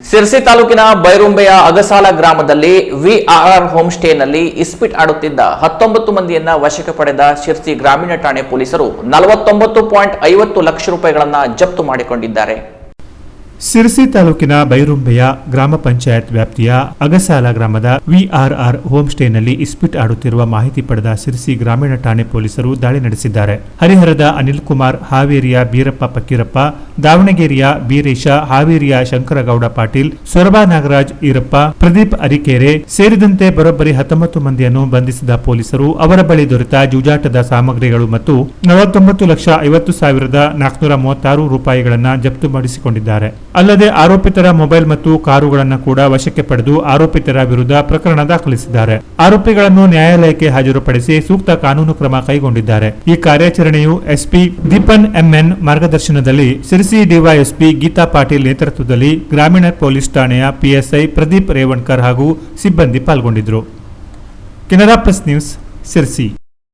ಸಿರ್ಸಿ ತಾಲೂಕಿನ ಬೈರುಂಬೆಯ ಅಗಸಾಲ ಗ್ರಾಮದಲ್ಲಿ ವಿಆರ್ಆರ್ ಹೋಮ್ ಸ್ಟೇನಲ್ಲಿ ಇಸ್ಪಿಟ್ ಆಡುತ್ತಿದ್ದ ಹತ್ತೊಂಬತ್ತು ಮಂದಿಯನ್ನ ವಶಕ್ಕೆ ಪಡೆದ ಶಿರ್ಸಿ ಗ್ರಾಮೀಣ ಠಾಣೆ ಪೊಲೀಸರು ನಲವತ್ತೊಂಬತ್ತು ಪಾಯಿಂಟ್ ಐವತ್ತು ಲಕ್ಷ ರೂಪಾಯಿಗಳನ್ನ ಜಪ್ತು ಮಾಡಿಕೊಂಡಿದ್ದಾರೆ. ಸಿರ್ಸಿ ತಾಲೂಕಿನ ಬೈರುಂಬೆಯ ಗ್ರಾಮ ಪಂಚಾಯತ್ ವ್ಯಾಪ್ತಿಯ ಅಗಸಾಲ ಗ್ರಾಮದ ವಿಆರ್ಆರ್ ಹೋಮ್ ಸ್ಟೇನಲ್ಲಿ ಇಸ್ಪಿಟ್ ಆಡುತ್ತಿರುವ ಮಾಹಿತಿ ಪಡೆದ ಸಿರ್ಸಿ ಗ್ರಾಮೀಣ ಠಾಣೆ ಪೊಲೀಸರು ದಾಳಿ ನಡೆಸಿದ್ದಾರೆ. ಹರಿಹರದ ಅನಿಲ್ ಕುಮಾರ್ ಹಾವೇರಿಯ ಬೀರಪ್ಪ ಪಕ್ಕೀರಪ್ಪ, ದಾವಣಗೆರೆಯ ಬೀರೇಶ, ಹಾವೇರಿಯ ಶಂಕರಗೌಡ ಪಾಟೀಲ್, ಸೊರಬಾ ನಾಗರಾಜ್ ಈರಪ್ಪ, ಪ್ರದೀಪ್ ಅರಿಕೇರೆ ಸೇರಿದಂತೆ ಬರೋಬ್ಬರಿ ಹತ್ತೊಂಬತ್ತು ಮಂದಿಯನ್ನು ಬಂಧಿಸಿದ ಪೊಲೀಸರು ಅವರ ಬಳಿ ದೊರೆತ ಜೂಜಾಟದ ಸಾಮಗ್ರಿಗಳು ಮತ್ತು ನಲವತ್ತೊಂಬತ್ತು ಲಕ್ಷ ಐವತ್ತು ಸಾವಿರದ ನಾಲ್ಕುನೂರ ಮೂವತ್ತಾರು ರೂಪಾಯಿಗಳನ್ನು ಜಪ್ತು ಮಾಡಿಸಿಕೊಂಡಿದ್ದಾರೆ. ಅಲ್ಲದೆ ಆರೋಪಿತರ ಮೊಬೈಲ್ ಮತ್ತು ಕಾರುಗಳನ್ನು ಕೂಡ ವಶಕ್ಕೆ ಪಡೆದು ಆರೋಪಿತರ ವಿರುದ್ಧ ಪ್ರಕರಣ ದಾಖಲಿಸಿದ್ದಾರೆ. ಆರೋಪಿಗಳನ್ನು ನ್ಯಾಯಾಲಯಕ್ಕೆ ಹಾಜರುಪಡಿಸಿ ಸೂಕ್ತ ಕಾನೂನು ಕ್ರಮ ಕೈಗೊಂಡಿದ್ದಾರೆ. ಈ ಕಾರ್ಯಾಚರಣೆಯು ಎಸ್ಪಿ ದೀಪನ್ ಎಂಎನ್ ಮಾರ್ಗದರ್ಶನದಲ್ಲಿ ಸಿರಿಸಿ ಡಿವೈಎಸ್ಪಿ ಗೀತಾ ಪಾಟೀಲ್ ನೇತೃತ್ವದಲ್ಲಿ ಗ್ರಾಮೀಣ ಪೊಲೀಸ್ ಠಾಣೆಯ ಪಿಎಸ್ಐ ಪ್ರದೀಪ್ ರೇವಣ್ಕರ್ ಹಾಗೂ ಸಿಬ್ಬಂದಿ ಪಾಲ್ಗೊಂಡಿದ್ದರು. Canara press news, Sirsi.